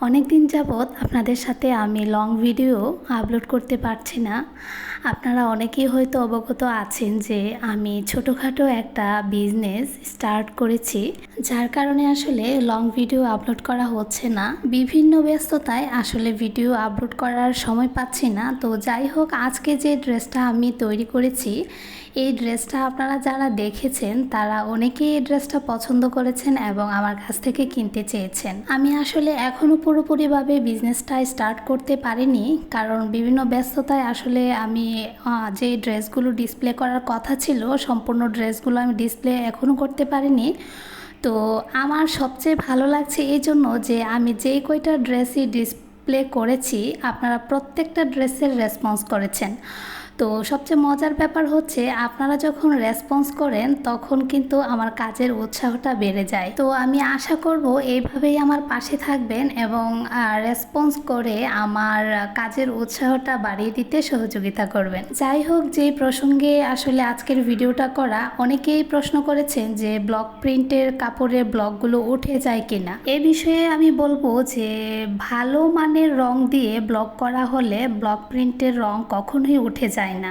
অনেক দিন যাবৎ আপনাদের সাথে আমি লং ভিডিও আপলোড করতে পারছি না। আপনারা অনেকেই হয়তো অবগত আছেন যে আমি ছোটোখাটো একটা বিজনেস স্টার্ট করেছি, যার কারণে আসলে লং ভিডিও আপলোড করা হচ্ছে না। বিভিন্ন ব্যস্ততায় আসলে ভিডিও আপলোড করার সময় পাচ্ছি না। তো যাই হোক, আজকে যে ড্রেসটা আমি তৈরি করেছি, এই ড্রেসটা আপনারা যারা দেখেছেন, তারা অনেকেই এই ড্রেসটা পছন্দ করেছেন এবং আমার কাছ থেকে কিনতে চেয়েছেন। আমি আসলে এখনও পুরোপুরিভাবে বিজনেসটা স্টার্ট করতে পারিনি, কারণ বিভিন্ন ব্যস্ততায় আসলে আমি যে ড্রেসগুলো ডিসপ্লে করার কথা ছিল, সম্পূর্ণ ড্রেসগুলো আমি ডিসপ্লে এখনও করতে পারিনি। তো আমার সবচেয়ে ভালো লাগছে এই জন্য যে আমি যেই কয়টা ড্রেসই ডিসপ্লে করেছি, আপনারা প্রত্যেকটা ড্রেসের রেসপন্স করেছেন। তো সবচেয়ে মজার ব্যাপার হচ্ছে আপনারা যখন রেসপন্স করেন, তখন কিন্তু আমার কাজের উৎসাহটা বেড়ে যায়। তো আমি আশা করব এইভাবেই আমার পাশে থাকবেন এবং রেসপন্স করে আমার কাজের উৎসাহটা বাড়িয়ে দিতে সহযোগিতা করবেন। যাই হোক, যে প্রসঙ্গে আসলে আজকের ভিডিওটা করা, অনেকেই প্রশ্ন করেছেন যে ব্লক প্রিন্টের কাপড়ের ব্লকগুলো উঠে যায় কিনা। এ বিষয়ে আমি বলব যে ভালো মানের রং দিয়ে ব্লক করা হলে ব্লক প্রিন্টের রং কখনোই উঠে যায় না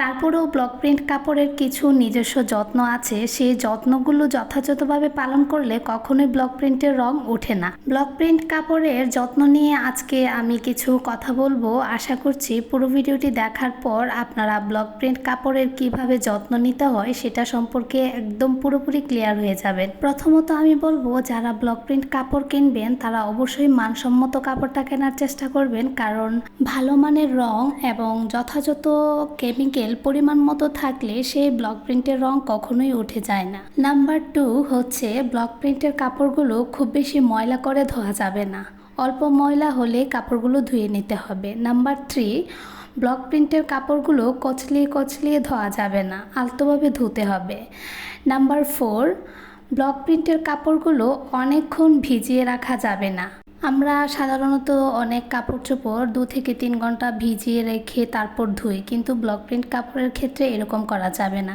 তারপরেও ব্লক প্রিন্ট কাপড়ের কিছু নিজস্ব যত্ন আছে, সেই যত্নগুলো যথাযথভাবে পালন করলে কখনোই ব্লক প্রিন্টের রং ওঠে না। ব্লক প্রিন্ট কাপড়ের যত্ন নিয়ে আজকে আমি কিছু কথা বলব। আশা করছি পুরো ভিডিওটি দেখার পর আপনারা ব্লক প্রিন্ট কাপড়ের কীভাবে যত্ন নিতে হয় সেটা সম্পর্কে একদম পুরোপুরি ক্লিয়ার হয়ে যাবেন। প্রথমত আমি বলব, যারা ব্লক প্রিন্ট কাপড় কিনবেন, তারা অবশ্যই মানসম্মত কাপড়টা কেনার চেষ্টা করবেন। কারণ ভালো মানের রং এবং যথাযথ কেমিক্যাল পরিমাণ মতো থাকলে সেই ব্লক প্রিন্টের রং কখনোই উঠে যায় না। নাম্বার টু হচ্ছে ব্লক প্রিন্টের কাপড়গুলো খুব বেশি ময়লা করে ধোয়া যাবে না। অল্প ময়লা হলে কাপড়গুলো ধুয়ে নিতে হবে। নাম্বার থ্রি ব্লক প্রিন্টের কাপড়গুলো কচলিয়ে কচলিয়ে ধোয়া যাবে না, আলতোভাবে ধুতে হবে। নাম্বার ফোর ব্লক প্রিন্টের কাপড়গুলো অনেকক্ষণ ভিজিয়ে রাখা যাবে না। আমরা সাধারণত অনেক কাপড় চোপড় দু থেকে তিন ঘণ্টা ভিজিয়ে রেখে তারপর ধুই, কিন্তু ব্লক প্রিন্ট কাপড়ের ক্ষেত্রে এরকম করা যাবে না।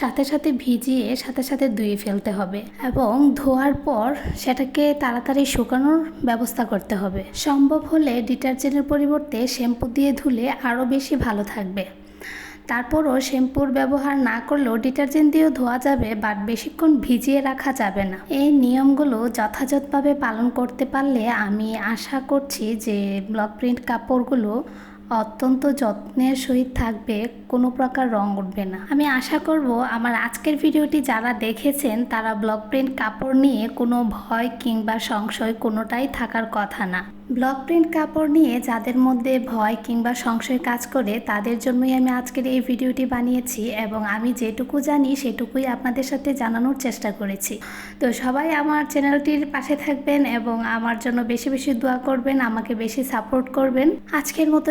সাথে সাথে ভিজিয়ে সাথে সাথে ধুয়ে ফেলতে হবে এবং ধোয়ার পর সেটাকে তাড়াতাড়ি শুকানোর ব্যবস্থা করতে হবে। সম্ভব হলে ডিটারজেন্টের পরিবর্তে শ্যাম্পু দিয়ে ধুলে আরও বেশি ভালো থাকবে। তারপরও শ্যাম্পুর ব্যবহার না করলেও ডিটারজেন্ট দিয়েও ধোয়া যাবে, বাট বেশিক্ষণ ভিজিয়ে রাখা যাবে না। এই নিয়মগুলো যথাযথভাবে পালন করতে পারলে আমি আশা করছি যে ব্লক প্রিন্ট কাপড়গুলো অত্যন্ত যত্নের সহিত থাকবে, কোনো প্রকার রং উঠবে না। আমি আশা করব আমার আজকের ভিডিওটি যারা দেখেছেন, তারা ব্লক প্রিন্ট কাপড় নিয়ে কোনো ভয় কিংবা সংশয় কোনোটাই থাকার কথা না। ব্লক প্রিন্ট কাপড় নিয়ে যাদের মধ্যে ভয় কিংবা সংশয় কাজ করে, তাদের জন্যই আমি আজকের এই ভিডিওটি বানিয়েছি এবং আমি যেটুকু জানি সেটুকুই আপনাদের সাথে জানানোর চেষ্টা করেছি। তো সবাই আমার চ্যানেলটির পাশে থাকবেন এবং আমার জন্য বেশি বেশি দোয়া করবেন, আমাকে বেশি সাপোর্ট করবেন। আজকের মতো